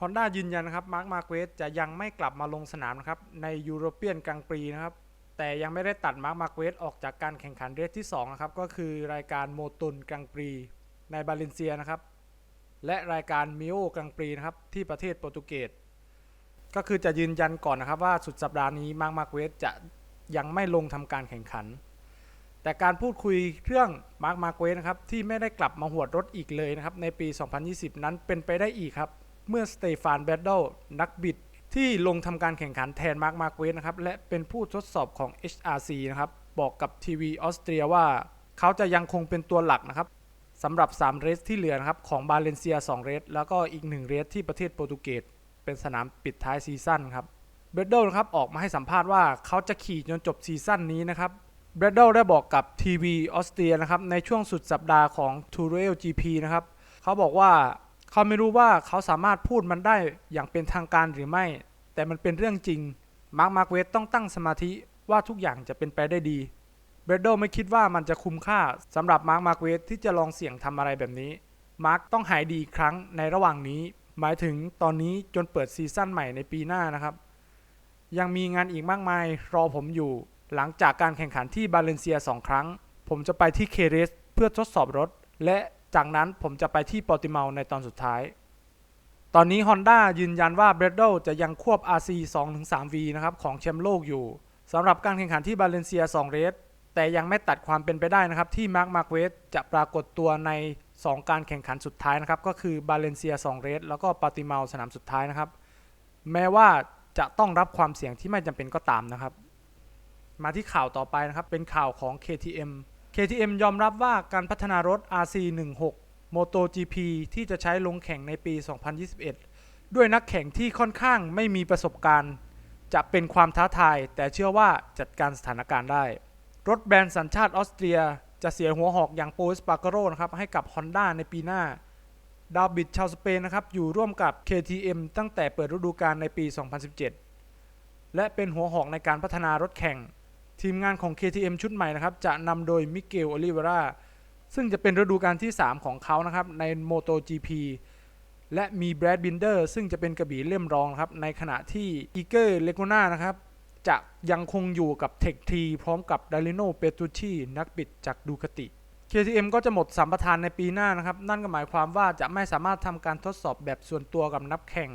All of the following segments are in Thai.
Honda ยืนยันนะครับมาร์คมาร์เกสจะยังไม่กลับมาลงสนามนะครับในยูโรเปียนกลางปีนะครับแต่ยังไม่ได้ตัดมาร์คมาร์เกสออกจากการแข่งขันเรสที่2นะครับก็คือรายการโมตุนกลางปีในบาเลนเซียนะครับและรายการมิโอกลางปีนะครับที่ประเทศโปรตุเกสก็คือจะยืนยันก่อนนะครับว่าสุดสัปดาห์นี้มาร์คมาร์เกสจะยังไม่ลงทำการแข่งขัน แต่การพูดคุยเรื่องมาร์คมาร์เกสนะครับที่ไม่ได้กลับมาหวดรถอีกเลยนะครับในปี 2020 นั้นเป็นไปได้อีกครับ เมื่อสเตฟานแบดเดิลนักบิดที่ลงทำการแข่งขันแทนมาร์คมาร์เกสนะครับ และเป็นผู้ทดสอบของ HRC นะครับ บอกกับทีวีออสเตรียว่า เขาจะยังคงเป็นตัวหลักนะครับสำหรับ 3 เรสที่เหลือนะครับ ของบาเลนเซีย 2 เรส แล้วก็อีก 1 เรสที่ประเทศโปรตุเกสเป็นสนามปิดท้ายซีซั่นครับเบรดเดิลนะครับออกมาให้สัมภาษณ์ว่าเขาจะขี่จนจบซีซั่นนี้นะครับเบรดเดิลได้บอกกับทีวีออสเตรียนะครับในช่วงสุดสัปดาห์ของ t o u r e l GP นะครับเขาบอกว่า เขาไม่รู้ว่าเขาสามารถพูดมันได้อย่างเป็นทางการหรือไม่ แต่มันเป็นเรื่องจริง มาร์คมาร์เวสต้องตั้งสมาธิว่าทุกอย่างจะเป็นไปได้ดี เบรดเดิลไม่คิดว่ามันจะคุ้มค่าสำหรับมาร์คมาร์เวสที่จะลองเสี่ยงทำอะไรแบบนี้ มาร์คต้องหายดีอีกครั้งในระหว่างนี้ หมายถึงตอนนี้จนเปิดซีซั่นใหม่ในปีหน้านะครับ ยังมีงานอีกมากมายรอผมอยู่ หลังจากการแข่งขันที่บาเลนเซีย2ครั้ง ผมจะไปที่เคเรสเพื่อทดสอบรถ และ จากนั้นผมจะไปที่ปอติเมาในตอนสุดท้าย ตอนนี้ Honda ยืนยันว่า b r e d d l จะยังควบ RC 2-3V นะครับของแชมป์โลกอยู่สำหรับการแข่งขันที่บาเลนเซีย2เรสแต่ยังไม่ตัดความเป็นไปได้นะครับ ที่มาร์คมาร์เวสจะปรากฏตัวใน 2 การแข่งขันสุดท้ายนะครับ ก็คือบาเลนเซีย2เรสแล้วก็ปาติเมาสนามสุดท้ายนะครับ แม้ว่าจะต้องรับความเสี่ยงที่ไม่จำเป็นก็ตามนะครับ มาที่ข่าวต่อไปนะครับ เป็นข่าวของ KTM KTM ยอมรับว่าการพัฒนารถ RC16 MotoGP ที่จะใช้ลงแข่งในปี 2021 ด้วยนักแข่งที่ค่อนข้างไม่มีประสบการณ์ จะเป็นความท้าทาย แต่เชื่อว่าจัดการสถานการณ์ได้ รถแบรนด์สัญชาติออสเตรียจะเสียหัวหอกอย่างโปสปา g กโรนะครับให้กับ Honda ในปีหน้า ดาวบิดชาวสเปนนะครับอยู่ร่วมกับ KTM ตั้งแต่เปิดฤดูกาลในปี 2017 และเป็นหัวหอกในการพัฒนารถแข่ง ทีมงานของ KTM ชุดใหม่นะครับ จะนำโดยมิเกลโอลิเวราซึ่งจะเป็นฤดูกาลที่ 3 ของเขานะครับ ใน MotoGP และมีแบรดบินเดอร์ซึ่งจะเป็นกระบี่เล่มรองครับ ในขณะที่อีเกอร์เลโกนานะครับ จะยังคงอยู่กับเทคทีพร้อมกับดาริโนเปตูชีนักบิดจากดูคติ KTM ก็จะหมดสัมปทานในปีหน้านะครับ นั่นก็หมายความว่าจะไม่สามารถทำการทดสอบแบบส่วนตัวกับนักแข่ง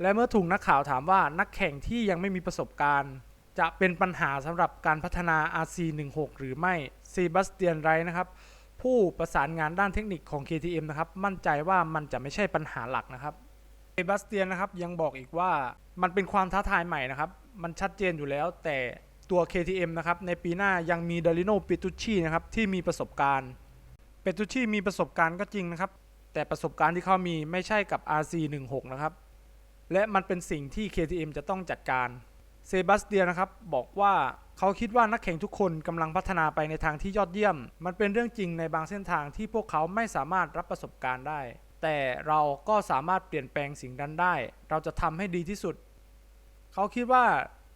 และเมื่อถูกนักข่าวถามว่านักแข่งที่ยังไม่มีประสบการณ์ จะเป็นปัญหาสำหรับการพัฒนา RC16 หรือไม่ซีบาสเตียนไรนะครับ ผู้ประสานงานด้านเทคนิคของ KTM นะครับ มั่นใจว่ามันจะไม่ใช่ปัญหาหลักนะครับเซบาสเตียนนะครับยังบอกอีกว่ามันเป็นความท้าทายใหม่นะครับ มันชัดเจนอยู่แล้วแต่ตัว KTM นะครับ ในปีหน้ายังมีดาริโนปิตุชีนะครับ ที่มีประสบการณ์เปตุชีมีประสบการณ์ก็จริงนะครับ แต่ประสบการณ์ที่เขามีไม่ใช่กับ RC16 นะครับ และมันเป็นสิ่งที่ KTM จะต้องจัดการ เซบาสเตียนนะครับบอกว่าเขาคิดว่านักแข่งทุกคนกำลังพัฒนาไปในทางที่ยอดเยี่ยม มันเป็นเรื่องจริงในบางเส้นทางที่พวกเขาไม่สามารถรับประสบการณ์ได้ แต่เราก็สามารถเปลี่ยนแปลงสิ่งนั้นได้ เราจะทำให้ดีที่สุด เขาคิดว่า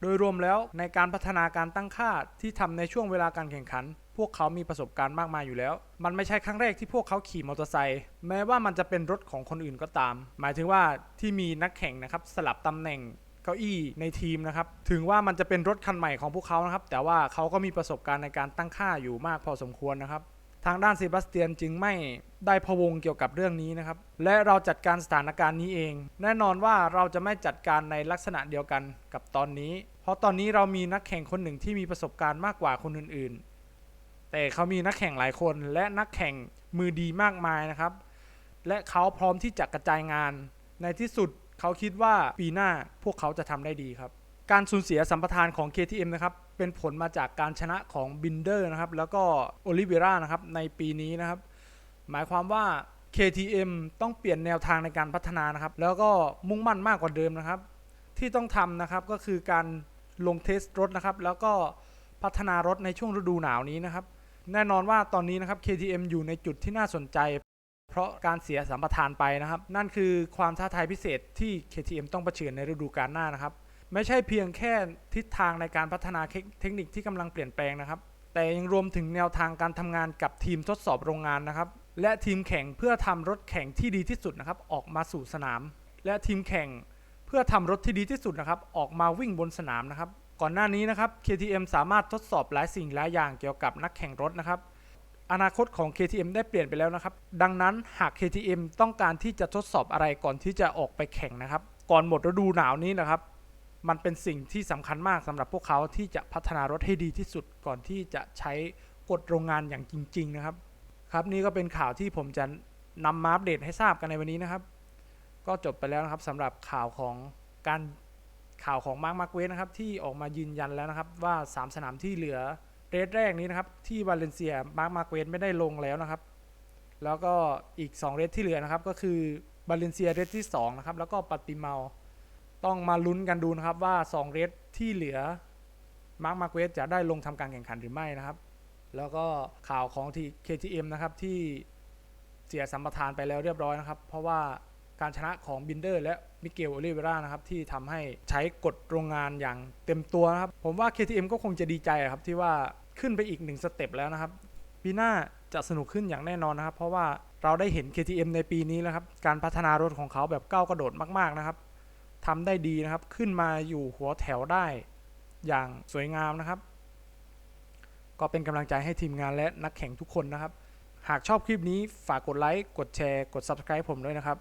โดยรวมแล้วในการพัฒนาการตั้งค่าที่ทำในช่วงเวลาการแข่งขัน พวกเขามีประสบการณ์มากมายอยู่แล้ว มันไม่ใช่ครั้งแรกที่พวกเขาขี่มอเตอร์ไซค์แม้ว่ามันจะเป็นรถของคนอื่นก็ตาม หมายถึงว่าที่มีนักแข่งนะครับสลับตำแหน่ง ก้าอี้ในทีมนะครับ ถึงว่ามันจะเป็นรถคันใหม่ของพวกเขานะครับ แต่ว่าเขาก็มีประสบการณ์ในการตั้งค่าอยู่มากพอสมควรนะครับ ทางด้านเซบาสเตียนจึงไม่ได้พะวงเกี่ยวกับเรื่องนี้นะครับ และเราจัดการสถานการณ์นี้เอง แน่นอนว่าเราจะไม่จัดการในลักษณะเดียวกันกับตอนนี้ เพราะตอนนี้เรามีนักแข่งคนหนึ่งที่มีประสบการณ์มากกว่าคนอื่นๆ แต่เขามีนักแข่งหลายคน และนักแข่งมือดีมากมายนะครับ และเขาพร้อมที่จะกระจายงานในที่สุด เขาคิดว่าปีหน้าพวกเขาจะทำได้ดีครับ การสูญเสียสัมปทานของ KTM นะครับเป็นผลมาจากการชนะของบินเดอร์นะครับแล้วก็โอลิเวรานะครับในปีนี้นะครับหมายความว่า KTM ต้องเปลี่ยนแนวทางในการพัฒนานะครับ แล้วก็มุ่งมั่นมากกว่าเดิมนะครับ ที่ต้องทำนะครับก็คือการลงเทสรถนะครับ แล้วก็พัฒนารถในช่วงฤดูหนาวนี้นะครับ แน่นอนว่าตอนนี้นะครับ KTM อยู่ในจุดที่น่าสนใจ เพราะการเสียสัมปทานไปนะครับ นั่นคือความท้าทายพิเศษที่ KTM ต้องเผชิญในฤดูกาลหน้านะครับ ไม่ใช่เพียงแค่ทิศทางในการพัฒนาเทคนิคที่กำลังเปลี่ยนแปลงนะครับ แต่ยังรวมถึงแนวทางการทำงานกับทีมทดสอบโรงงานนะครับ และทีมแข่งเพื่อทำรถแข่งที่ดีที่สุดนะครับออกมาสู่สนาม และทีมแข่งเพื่อทำรถที่ดีที่สุดนะครับออกมาวิ่งบนสนามนะครับ ก่อนหน้านี้นะครับ KTM สามารถทดสอบหลายสิ่งหลายอย่างเกี่ยวกับนักแข่งรถนะครับ อนาคตของ KTM ได้เปลี่ยนไปแล้วนะครับ ดังนั้นหาก KTM ต้องการที่จะทดสอบอะไรก่อนที่จะออกไปแข่งนะครับ ก่อนหมดฤดูหนาวนี้นะครับ มันเป็นสิ่งที่สำคัญมากสำหรับพวกเขาที่จะพัฒนารถให้ดีที่สุดก่อนที่จะใช้กฎโรงงานอย่างจริง ๆ นะครับ ครับนี่ก็เป็นข่าวที่ผมจะนำมาอัปเดตให้ทราบกันในวันนี้นะครับ ก็จบไปแล้วนะครับสำหรับข่าวของการข่าวของมาร์คมาร์เวสนะครับที่ออกมายืนยันแล้วนะครับว่า 3 สนามที่เหลือ เรสแรกนี้นะครับที่วาเลนเซียมาร์คมาร์เวสไม่ได้ลงแล้วนะครับ แล้วก็อีก 2 เรสที่เหลือนะครับ ก็คือบาเลนเซียเรสที่2นะครับแล้วก็ปาติเมาต้องมาลุ้นกันดูนะครับว่า 2 เรสที่เหลือมาร์คมาร์เวสจะได้ลงทำการแข่งขันหรือไม่นะครับ แล้วก็ข่าวของที่ KTM นะครับที่เสียสัมปทานไปแล้วเรียบร้อยนะครับ เพราะว่า การชนะของบินเดอร์ และมิเกลโอลิเวรานะครับที่ทำให้ใช้กฎโรงงานอย่างเต็มตัวนะครับ ผมว่า KTM ก็คงจะดีใจครับที่ว่าขึ้นไปอีกหนึ่งสเต็ปแล้วนะครับปีหน้าจะสนุกขึ้นอย่างแน่นอนนะครับ เพราะว่าเราได้เห็น KTM ในปีนี้แล้วครับ การพัฒนารถของเขาแบบก้าวกระโดดมากๆนะครับทำได้ดีนะครับ ขึ้นมาอยู่หัวแถวได้อย่างสวยงามนะครับ ก็เป็นกำลังใจให้ทีมงานและนักแข่งทุกคนนะครับ หากชอบคลิปนี้ฝากกดไลค์ กดแชร์ กด Subscribe ผมด้วยนะครับ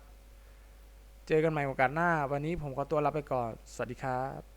เจอกันใหม่โอกาสหน้า วันนี้ผมขอตัวลาไปก่อน สวัสดีครับ